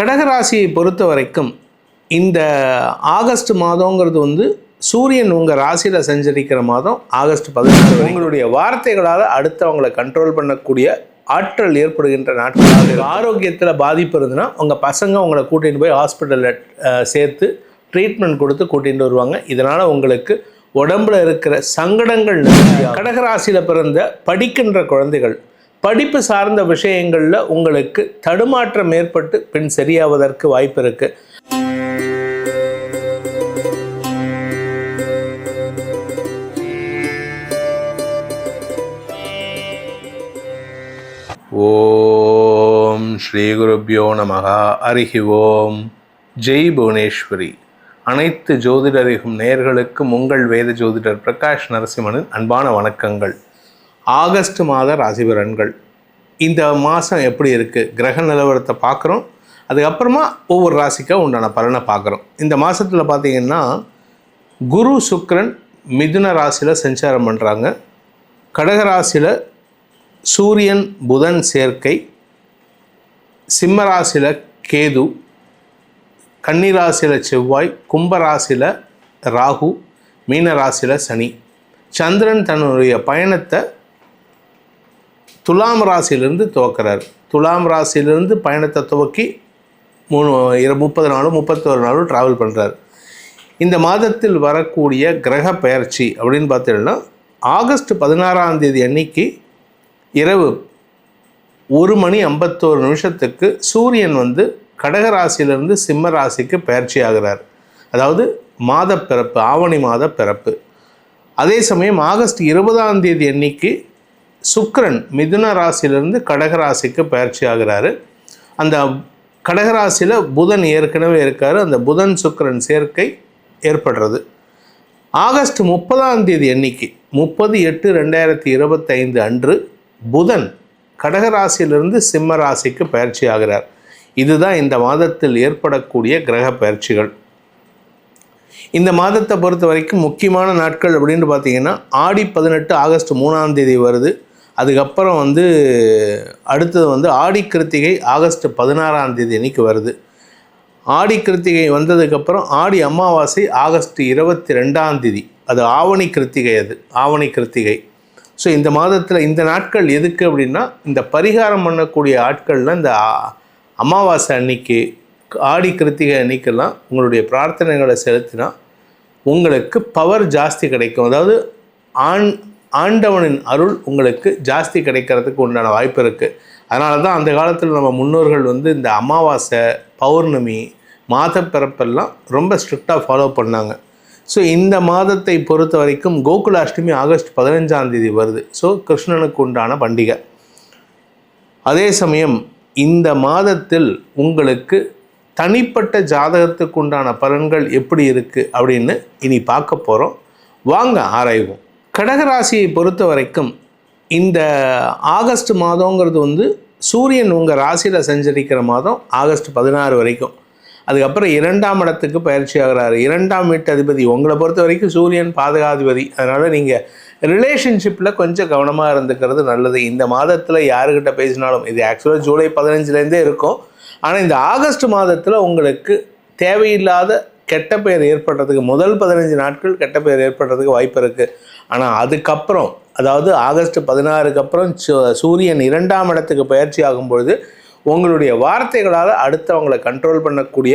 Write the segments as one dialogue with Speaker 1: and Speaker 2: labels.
Speaker 1: கடகராசியை பொறுத்த வரைக்கும் இந்த ஆகஸ்ட் மாதங்கிறது வந்து சூரியன் உங்கள் ராசியில் சஞ்சரிக்கிற மாதம் ஆகஸ்ட் பதினாறு உங்களுடைய வார்த்தைகளால் அடுத்தவங்களை கண்ட்ரோல் பண்ணக்கூடிய ஆற்றல் ஏற்படுகின்ற நாட்கள் ஆரோக்கியத்தில் பாதிப்பு இருந்ததுன்னா உங்கள் பசங்க உங்களை கூட்டிகிட்டு போய் ஹாஸ்பிட்டலில் சேர்த்து ட்ரீட்மெண்ட் கொடுத்து கூட்டிகிட்டு வருவாங்க. இதனால் உங்களுக்கு உடம்புல இருக்கிற சங்கடங்கள் கடகராசியில் பிறந்த படிக்கின்ற குழந்தைகள் படிப்பு சார்ந்த விஷயங்களில் உங்களுக்கு தடுமாற்றம் ஏற்பட்டு பின் சரியாவதற்கு வாய்ப்பு இருக்குது ஓம் ஸ்ரீ குருப்பியோ நமக அருகி ஓம். ஜெய் புவனேஸ்வரி. அனைத்து ஜோதிடரிகும் நேர்களுக்கும் உங்கள் வேத ஜோதிடர் பிரகாஷ் நரசிம்மனின் அன்பான வணக்கங்கள். ஆகஸ்ட் மாத ராசி பலன்கள். இந்த மாதம் எப்படி இருக்குது கிரக நிலவரத்தை பார்க்குறோம். அதுக்கப்புறமா ஒவ்வொரு ராசிக்கும் உண்டான பலனை பார்க்குறோம். இந்த மாதத்தில் பார்த்தீங்கன்னா குரு சுக்ரன் மிதுன ராசியில் சஞ்சாரம் பண்ணுறாங்க கடகராசியில் சூரியன் புதன் சேர்க்கை. சிம்மராசியில் கேது. கன்னிராசியில் செவ்வாய். கும்பராசியில் ராகு. மீனராசியில் சனி. சந்திரன் தன்னுடைய பயணத்தை துலாம் ராசியிலிருந்து துவக்கிறார். துலாம் ராசியிலிருந்து பயணத்தை துவக்கி மூணு இரு முப்பது நாளும் முப்பத்தோரு நாளும் ட்ராவல் பண்ணுறார் இந்த மாதத்தில் வரக்கூடிய கிரக பெயர்ச்சி அப்படின்னு பார்த்தீங்கன்னா ஆகஸ்ட் பதினாறாம் தேதி அன்னைக்கு இரவு ஒரு மணி ஐம்பத்தோரு நிமிஷத்துக்கு சூரியன் வந்து கடகராசியிலிருந்து சிம்ம ராசிக்கு பயிற்சி ஆகிறார். அதாவது மாத பிறப்பு ஆவணி மாத பிறப்பு. அதே சமயம் ஆகஸ்ட் இருபதாம் தேதி அன்னைக்கு சுக்கரன் மிதுன ராசியிலிருந்து கடகராசிக்கு பயிற்சி ஆகிறாரு. அந்த கடகராசியில் புதன் ஏற்கனவே இருக்கார். அந்த புதன் சுக்கரன் சேர்க்கை ஏற்படுறது. ஆகஸ்ட் முப்பதாம் தேதி அன்னைக்கு முப்பது எட்டு ரெண்டாயிரத்தி இருபத்தைந்து அன்று புதன் கடகராசியிலிருந்து சிம்ம ராசிக்கு பயிற்சி ஆகிறார். இதுதான் இந்த மாதத்தில் ஏற்படக்கூடிய கிரக பயிற்சிகள். இந்த மாதத்தை பொறுத்த வரைக்கும் முக்கியமான நாட்கள் அப்படின்னு பார்த்தீங்கன்னா ஆடி பதினெட்டு ஆகஸ்ட் மூணாம் தேதி வருது. அதுக்கப்புறம் வந்து அடுத்தது வந்து ஆடி கிருத்திகை ஆகஸ்ட் பதினாறாம் தேதி அன்னைக்கு வருது. ஆடி கிருத்திகை வந்ததுக்கப்புறம் ஆடி அமாவாசை ஆகஸ்ட் இருபத்தி ரெண்டாம் தேதி. அது ஆவணி கிருத்திகை அது ஆவணி கிருத்திகை. ஸோ இந்த மாதத்தில் இந்த நாட்கள் எதுக்கு அப்படின்னா இந்த பரிகாரம் பண்ணக்கூடிய ஆட்கள்லாம் இந்த அமாவாசை அன்னைக்கு ஆடி கிருத்திகை அன்னைக்கெல்லாம் உங்களுடைய பிரார்த்தனைகளை செலுத்தினா உங்களுக்கு பவர் ஜாஸ்தி கிடைக்கும். அதாவது ஆண் ஆண்டவனின் அருள் உங்களுக்கு ஜாஸ்தி கிடைக்கிறதுக்கு உண்டான வாய்ப்பு இருக்குது அதனால தான் அந்த காலத்தில் நம்ம முன்னோர்கள் வந்து இந்த அமாவாசை பௌர்ணமி மாதப்பிறப்பெல்லாம் ரொம்ப ஸ்ட்ரிக்டாக ஃபாலோ பண்ணாங்க. ஸோ இந்த மாதத்தை பொறுத்த வரைக்கும் கோகுலாஷ்டமி ஆகஸ்ட் பதினஞ்சாம் தேதி வருது. ஸோ கிருஷ்ணனுக்கு உண்டான பண்டிகை. அதே சமயம் இந்த மாதத்தில் உங்களுக்கு தனிப்பட்ட ஜாதகத்துக்கு உண்டான பலன்கள் எப்படி இருக்குது அப்படின்னு இனி பார்க்க போகிறோம் வாங்க ஆராய்வோம். கடகராசியை பொறுத்த வரைக்கும் இந்த ஆகஸ்ட் மாதங்கிறது வந்து சூரியன் உங்கள் ராசியில் சஞ்சரிக்கிற மாதம் ஆகஸ்ட் பதினாறு வரைக்கும். அதுக்கப்புறம் இரண்டாம் இடத்துக்கு பயிற்சி ஆகிறாரு. இரண்டாம் வீட்டு அதிபதி. உங்களை பொறுத்த வரைக்கும் சூரியன் பாதகாதிபதி. அதனால் நீங்கள் ரிலேஷன்ஷிப்பில் கொஞ்சம் கவனமாக இருந்துக்கிறது நல்லது. இந்த மாதத்தில் யாருக்கிட்ட பேசினாலும் இது ஆக்சுவலாக ஜூலை பதினஞ்சுலேருந்தே இருக்கும். ஆனால் இந்த ஆகஸ்ட் மாதத்தில் உங்களுக்கு தேவையில்லாத கெட்ட பெயர் ஏற்படுறதுக்கு முதல் பதினஞ்சு நாட்கள் கெட்ட பெயர் ஏற்படுறதுக்கு வாய்ப்பு இருக்குது ஆனால் அதுக்கப்புறம் அதாவது ஆகஸ்ட் பதினாறுக்கு அப்புறம் சூரியன் இரண்டாம் இடத்துக்கு பயிற்சி ஆகும் பொழுது உங்களுடைய வார்த்தைகளால் அடுத்தவங்களை கண்ட்ரோல் பண்ணக்கூடிய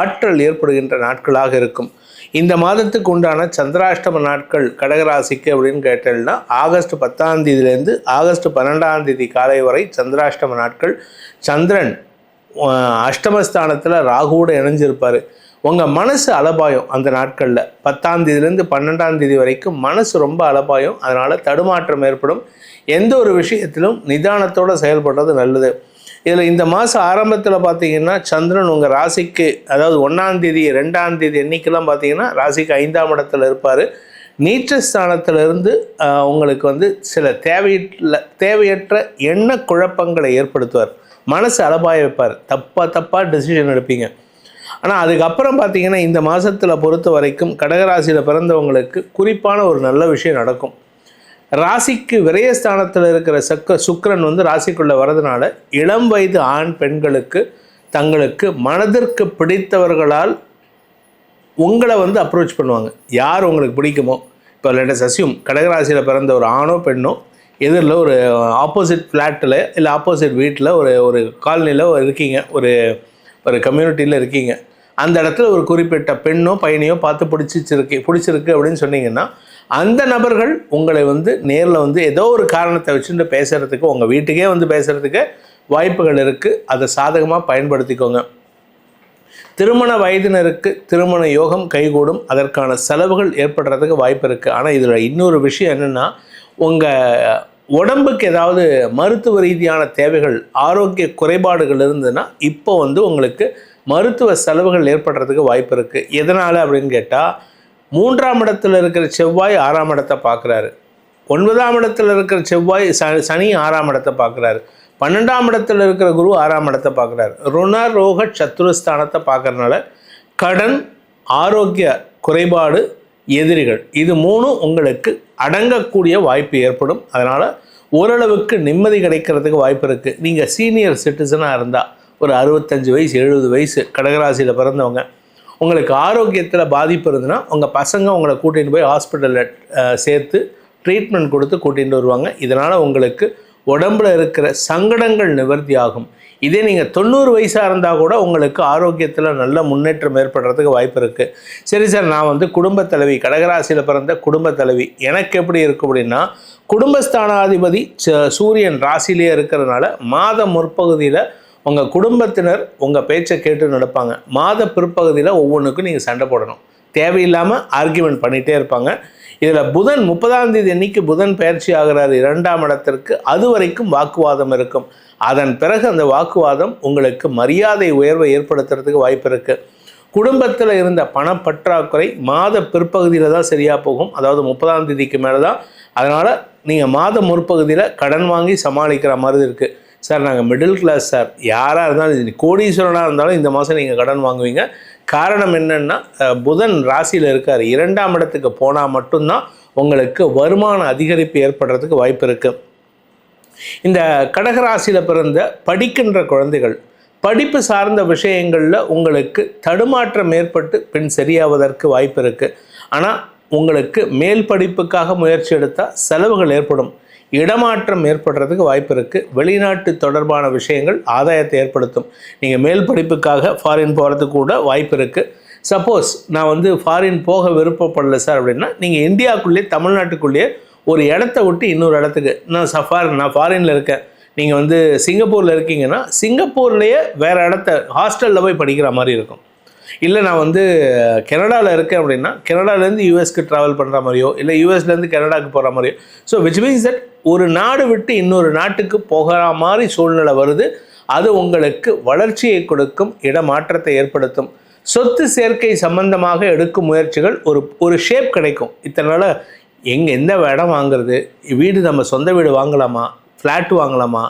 Speaker 1: ஆற்றல் ஏற்படுகின்ற நாட்களாக இருக்கும். இந்த மாதத்துக்கு உண்டான சந்திராஷ்டம நாட்கள் கடகராசிக்கு அப்படின்னு கேட்டால்னா ஆகஸ்ட் பத்தாம் தேதியிலேருந்து ஆகஸ்ட் பன்னெண்டாம் தேதி காலை வரை சந்திராஷ்டம நாட்கள். சந்திரன் அஷ்டமஸ்தானத்தில் ராகுவோடு இணைஞ்சிருப்பார். உங்கள் மனசு அலபாயம் அந்த நாட்களில். பத்தாம் தேதியிலேருந்து பன்னெண்டாம் தேதி வரைக்கும் மனசு ரொம்ப அலபாயம். அதனால் தடுமாற்றம் ஏற்படும். எந்த ஒரு விஷயத்திலும் நிதானத்தோடு செயல்படுறது நல்லது. இதில் இந்த மாதம் ஆரம்பத்தில் பார்த்தீங்கன்னா சந்திரன் உங்கள் ராசிக்கு அதாவது ஒன்றாம் தேதி ரெண்டாம் தேதி எண்ணிக்கெல்லாம் பார்த்தீங்கன்னா ராசிக்கு ஐந்தாம் இடத்துல இருப்பார். நீச்சஸ்தானத்திலிருந்து உங்களுக்கு வந்து சில தேவையில்ல தேவையற்ற எண்ண குழப்பங்களை ஏற்படுத்துவார். மனசு அலபாய வைப்பார். தப்பாக தப்பாக டெசிஷன் எடுப்பீங்க. ஆனால் அதுக்கப்புறம் பார்த்தீங்கன்னா இந்த மாதத்தில் பொறுத்த வரைக்கும் கடகராசியில் பிறந்தவங்களுக்கு குறிப்பான ஒரு நல்ல விஷயம் நடக்கும். ராசிக்கு விரயஸ்தானத்தில் இருக்கிற சக்க சுக்கரன் வந்து ராசிக்குள்ளே வரதுனால இளம் வயது ஆண் பெண்களுக்கு தங்களுக்கு மனதிற்கு பிடித்தவர்களால் உங்களை வந்து அப்ரோச் பண்ணுவாங்க. யார் உங்களுக்கு பிடிக்குமோ? இப்போ லேட்டஸ் அசியூம் கடகராசியில் பிறந்த ஒரு ஆணோ பெண்ணோ எதிரில் ஒரு ஆப்போசிட் ஃப்ளாட்டில் இல்லை ஆப்போசிட் வீட்டில் ஒரு ஒரு காலனியில் இருக்கீங்க. ஒரு ஒரு கம்யூனிட்டியில் இருக்கீங்க. அந்த இடத்துல ஒரு குறிப்பிட்ட பெண்ணோ பையனையோ பார்த்து பிடிச்சிச்சிருக்கு பிடிச்சிருக்கு அப்படின்னு சொன்னீங்கன்னா அந்த நபர்கள் உங்களை வந்து நேரில் வந்து ஏதோ ஒரு காரணத்தை வச்சுட்டு பேசுகிறதுக்கு உங்கள் வீட்டுக்கே வந்து பேசுகிறதுக்கு வாய்ப்புகள் இருக்குது அதை சாதகமாக பயன்படுத்திக்கோங்க. திருமண வயதினருக்கு திருமண யோகம் கைகூடும். அதற்கான செலவுகள் ஏற்படுறதுக்கு வாய்ப்பு இருக்குது ஆனால் இதில் இன்னொரு விஷயம் என்னென்னா உங்கள் உடம்புக்கு ஏதாவது மருத்துவ ரீதியான தேவைகள் ஆரோக்கிய குறைபாடுகள் இருந்ததுன்னா இப்போ வந்து உங்களுக்கு மருத்துவ செலவுகள் ஏற்படுறதுக்கு வாய்ப்பு இருக்குது எதனால் அப்படின்னு கேட்டால் மூன்றாம் இடத்துல இருக்கிற செவ்வாய் ஆறாம் இடத்தை பார்க்குறாரு. ஒன்பதாம் இடத்துல இருக்கிற செவ்வாய் ச சனி ஆறாம் இடத்தை பார்க்குறாரு. பன்னெண்டாம் இடத்துல இருக்கிற குரு ஆறாம் இடத்தை பார்க்குறாரு. ருண ரோக சத்துருஸ்தானத்தை பார்க்குறதுனால கடன் ஆரோக்கிய குறைபாடு எதிரிகள். இது மூணும் உங்களுக்கு அடங்கக்கூடிய வாய்ப்பு ஏற்படும். அதனால் ஓரளவுக்கு நிம்மதி கிடைக்கிறதுக்கு வாய்ப்பு இருக்குது நீங்கள் சீனியர் சிட்டிசனாக இருந்தால் ஒரு அறுபத்தஞ்சு வயசு எழுபது வயசு கடகராசியில் பிறந்தவங்க உங்களுக்கு ஆரோக்கியத்தில் பாதிப்பு இருந்ததுன்னா உங்கள் பசங்க உங்களை கூட்டிகிட்டு போய் ஹாஸ்பிட்டலில் சேர்த்து ட்ரீட்மெண்ட் கொடுத்து கூட்டிகிட்டு வருவாங்க. இதனால் உங்களுக்கு உடம்புல இருக்கிற சங்கடங்கள் நிவர்த்தி ஆகும் இதே நீங்கள் தொண்ணூறு வயசாக இருந்தால் கூட உங்களுக்கு ஆரோக்கியத்தில் நல்ல முன்னேற்றம் ஏற்படுறதுக்கு வாய்ப்பு இருக்குது சரி சார் நான் வந்து குடும்ப தலைவி கடகராசியில் பிறந்த குடும்ப தலைவி. எனக்கு எப்படி இருக்கும் அப்படின்னா குடும்பஸ்தானாதிபதி சூரியன் ராசிலேயே இருக்கிறதுனால மாத முற்பகுதியில் உங்கள் குடும்பத்தினர் உங்கள் பேச்சை கேட்டு நடப்பாங்க. மாத பிற்பகுதியில் ஒவ்வொன்றுக்கும் நீங்கள் சண்டை போடணும். தேவையில்லாமல் ஆர்கியூமெண்ட் பண்ணிகிட்டே இருப்பாங்க. இதில் புதன் முப்பதாம் தேதி அன்னைக்கு புதன் பயிற்சி ஆகிறார் இரண்டாம் இடத்திற்கு. அது வரைக்கும் வாக்குவாதம் இருக்கும். அதன் பிறகு அந்த வாக்குவாதம் உங்களுக்கு மரியாதை உயர்வை ஏற்படுத்துறதுக்கு வாய்ப்பு இருக்குது குடும்பத்தில் இருந்த பணப்பற்றாக்குறை மாத பிற்பகுதியில் தான் சரியாக போகும். அதாவது முப்பதாம் தேதிக்கு மேலே தான் அதனால் நீங்கள் மாத முற்பகுதியில் கடன் வாங்கி சமாளிக்கிற மாதிரி இருக்குது சார் நாங்கள் மிடில் கிளாஸ் சார். யாராக இருந்தாலும் கோடீஸ்வரனாக இருந்தாலும் இந்த மாதம் நீங்கள் கடன் வாங்குவீங்க. காரணம் என்னென்னா புதன் ராசியில் இருக்கார். இரண்டாம் இடத்துக்கு போனால் மட்டும்தான் உங்களுக்கு வருமான அதிகரிப்பு ஏற்படுறதுக்கு வாய்ப்பு இருக்குது இந்த கடகராசியில் பிறந்த படிக்கின்ற குழந்தைகள் படிப்பு சார்ந்த விஷயங்களில் உங்களுக்கு தடுமாற்றம் ஏற்பட்டு பின் சரியாவதற்கு வாய்ப்பு இருக்குது ஆனால் உங்களுக்கு மேல் படிப்புக்காக முயற்சி எடுத்தால் செலவுகள் ஏற்படும். இடமாற்றம் ஏற்படுறதுக்கு வாய்ப்பு இருக்குது வெளிநாட்டு தொடர்பான விஷயங்கள் ஆதாயத்தை ஏற்படுத்தும். நீங்கள் மேல் படிப்புக்காக ஃபாரின் போகிறதுக்கு கூட வாய்ப்பு இருக்குது சப்போஸ் நான் வந்து ஃபாரின் போக விருப்பப்படல சார் அப்படின்னா நீங்கள் இந்தியாவுக்குள்ளேயே தமிழ்நாட்டுக்குள்ளேயே ஒரு இடத்த விட்டு இன்னொரு இடத்துக்கு. நான் சஃபார் நான் ஃபாரினில் இருக்கேன். நீங்கள் வந்து சிங்கப்பூரில் இருக்கீங்கன்னா சிங்கப்பூர்லேயே வேறு இடத்த ஹாஸ்டலில் போய் படிக்கிற மாதிரி இருக்கும். இல்லை நான் வந்து கனடாவில் இருக்கேன் அப்படின்னா கனடாலேருந்து யூஎஸ்க்கு ட்ராவல் பண்ணுற மாதிரியோ இல்லை யூஎஸ்லேருந்து கனடாவுக்கு போகிற மாதிரியோ. ஸோ விச் மீன்ஸ் தட் ஒரு நாடு விட்டு இன்னொரு நாட்டுக்கு போகிற மாதிரி சூழ்நிலை வருது. அது உங்களுக்கு வளர்ச்சியை கொடுக்கும் இடமாற்றத்தை ஏற்படுத்தும். சொத்து சேர்க்கை சம்பந்தமாக எடுக்கும் முயற்சிகள் ஒரு ஒரு ஷேப் கிடைக்கும். இத்தனை நாள் எங்கே எந்த இடம் வாங்குறது? வீடு நம்ம சொந்த வீடு வாங்கலாமா? ஃப்ளாட் வாங்கலாமா?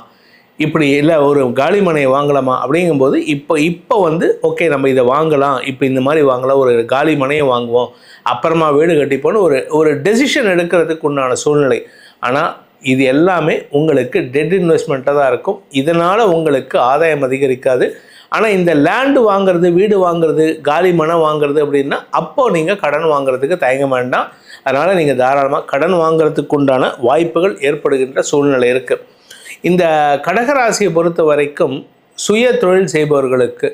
Speaker 1: இப்படி இல்லை ஒரு காலிமனையை வாங்கலாமா? அப்படிங்கும்போது இப்போ இப்போ வந்து ஓகே நம்ம இதை வாங்கலாம். இப்போ இந்த மாதிரி வாங்கலாம். ஒரு காலி மனையை வாங்குவோம். அப்புறமா வீடு கட்டிப்போன்னு ஒரு ஒரு டெசிஷன் எடுக்கிறதுக்கு உண்டான சூழ்நிலை. ஆனால் இது எல்லாமே உங்களுக்கு டெட் இன்வெஸ்ட்மெண்ட்டாக தான் இருக்கும். இதனால் உங்களுக்கு ஆதாயம் அதிகரிக்காது. ஆனால் இந்த லேண்டு வாங்குறது வீடு வாங்குறது காலி மனை வாங்குறது அப்படின்னா அப்போது நீங்கள் கடன் வாங்குறதுக்கு தயங்க வேண்டாம். அதனால் நீங்கள் தாராளமாக கடன் வாங்குறதுக்கு உண்டான வாய்ப்புகள் ஏற்படுகின்ற சூழ்நிலை இருக்குது இந்த கடகராசியை பொறுத்த வரைக்கும் சுய தொழில் செய்பவர்களுக்கு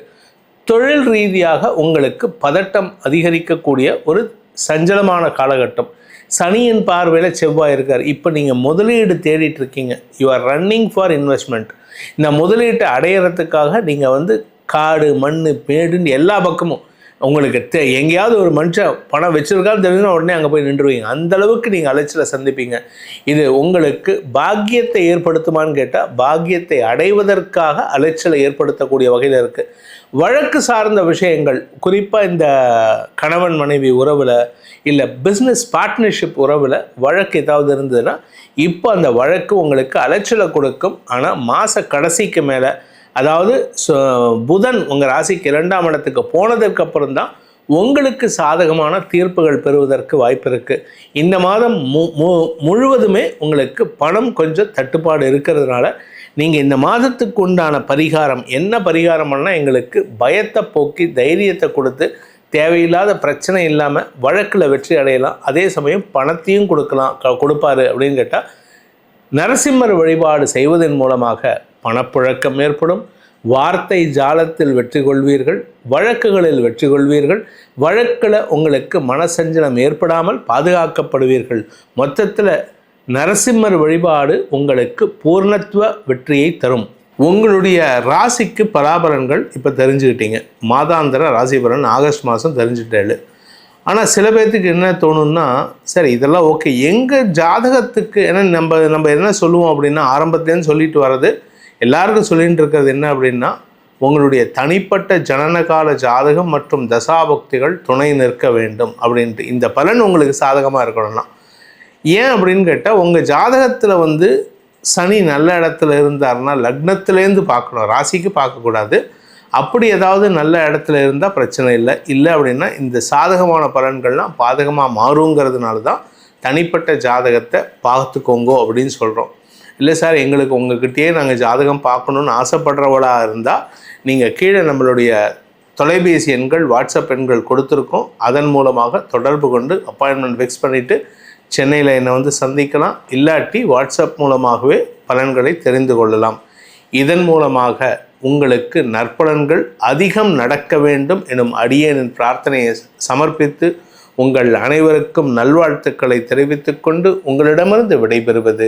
Speaker 1: தொழில் ரீதியாக உங்களுக்கு பதட்டம் அதிகரிக்கக்கூடிய ஒரு சஞ்சலமான காலகட்டம். சனியின் பார்வையில் செவ்வாய் இருக்கார். இப்போ நீங்கள் முதலீடு தேடிட்டு இருக்கீங்க. You are running for investment இந்த முதலீட்டை அடையிறதுக்காக நீங்கள் வந்து காடு மண் மேடுன்னு எல்லா பக்கமும் உங்களுக்கு தே எங்கேயாவது ஒரு மனுஷன் பணம் வச்சுருக்கான்னு தெரிஞ்சுன்னா உடனே அங்கே போய் நின்றுவீங்க. அந்த அளவுக்கு நீங்கள் அலைச்சலை சந்திப்பீங்க. இது உங்களுக்கு பாக்கியத்தை ஏற்படுத்துமான்னு கேட்டால் பாக்கியத்தை அடைவதற்காக அலைச்சலை ஏற்படுத்தக்கூடிய வகையில் இருக்குது வழக்கு சார்ந்த விஷயங்கள் குறிப்பாக இந்த கணவன் மனைவி உறவில் இல்லை பிஸ்னஸ் பார்ட்னர்ஷிப் உறவில் வழக்கு ஏதாவது இருந்ததுன்னா இப்போ அந்த வழக்கு உங்களுக்கு அலைச்சலை கொடுக்கும். ஆனால் மாத கடைசிக்கு மேலே அதாவது புதன் உங்கள் ராசிக்கு இரண்டாம் இடத்துக்கு போனதற்கு அப்புறம் தான் உங்களுக்கு சாதகமான தீர்ப்புகள் பெறுவதற்கு வாய்ப்பு இருக்குது இந்த மாதம் மு முழுவதுமே உங்களுக்கு பணம் கொஞ்சம் தட்டுப்பாடு இருக்கிறதுனால நீங்கள் இந்த மாதத்துக்கு உண்டான பரிகாரம் என்ன பரிகாரம் பண்ணால் எங்களுக்கு பயத்தை போக்கி தைரியத்தை கொடுத்து தேவையில்லாத பிரச்சனை இல்லாமல் வழக்கில் வெற்றி அடையலாம். அதே சமயம் பணத்தையும் கொடுக்கலாம் க- கொடுப்பாரு அப்படின்னு கேட்டால் நரசிம்மர் வழிபாடு செய்வதன் மூலமாக பணப்புழக்கம் ஏற்படும். வார்த்தை ஜாலத்தில் வெற்றி கொள்வீர்கள். வழக்குகளில் வெற்றி கொள்வீர்கள். வழக்கில் உங்களுக்கு மனசஞ்சலம் ஏற்படாமல் பாதுகாக்கப்படுவீர்கள். மொத்தத்தில் நரசிம்மர் வழிபாடு உங்களுக்கு பூர்ணத்துவ வெற்றியை தரும். உங்களுடைய ராசிக்கு பலாபலன்கள் இப்போ தெரிஞ்சுக்கிட்டீங்க. மாதாந்திர ராசி பலன் ஆகஸ்ட் மாதம் தெரிஞ்சுட்டேಳು ஆனால் சில பேர்த்துக்கு என்ன தோணும்னா சரி இதெல்லாம் ஓகே எங்கள் ஜாதகத்துக்கு ஏன்னா நம்ம நம்ம என்ன சொல்லுவோம் அப்படின்னா ஆரம்பத்துலேருந்து சொல்லிட்டு வர்றது எல்லாருக்கும் சொல்லிட்டு இருக்கிறது என்ன அப்படின்னா உங்களுடைய தனிப்பட்ட ஜனனகால ஜாதகம் மற்றும் தசாபக்திகள் துணை நிற்க வேண்டும் அப்படின்ட்டு. இந்த பலன் உங்களுக்கு சாதகமாக இருக்கணும்னா. ஏன் அப்படின்னு கேட்டால் உங்கள் ஜாதகத்தில் வந்து சனி நல்ல இடத்துல இருந்தாருன்னா லக்னத்துலேருந்து பார்க்கணும். ராசிக்கு பார்க்கக்கூடாது அப்படி ஏதாவது நல்ல இடத்துல இருந்தால் பிரச்சனை இல்லை. இல்லை அப்படின்னா இந்த சாதகமான பலன்கள்லாம் பாதகமாக மாறுங்கிறதுனால தான் தனிப்பட்ட ஜாதகத்தை பார்த்துக்கோங்கோ அப்படின்னு சொல்கிறோம் இல்லை சார் எங்களுக்கு உங்ககிட்டயே நாங்கள் ஜாதகம் பார்க்கணுன்னு ஆசைப்படுறவளாக இருந்தால் நீங்கள் கீழே நம்மளுடைய தொலைபேசி எண்கள் வாட்ஸ்அப் எண்கள் கொடுத்துருக்கோம். அதன் மூலமாக தொடர்பு கொண்டு அப்பாயின்மெண்ட் ஃபிக்ஸ் பண்ணிவிட்டு சென்னையில் என்னை வந்து சந்திக்கலாம். இல்லாட்டி வாட்ஸ்அப் மூலமாகவே பலன்களை தெரிந்து கொள்ளலாம். இதன் மூலமாக உங்களுக்கு நற்பலன்கள் அதிகம் நடக்க வேண்டும் எனும் அடியேனின் பிரார்த்தனையை சமர்ப்பித்து உங்கள் அனைவருக்கும் நல்வாழ்த்துக்களை தெரிவித்துக்கொண்டு உங்களிடமிருந்து விடைபெறுவது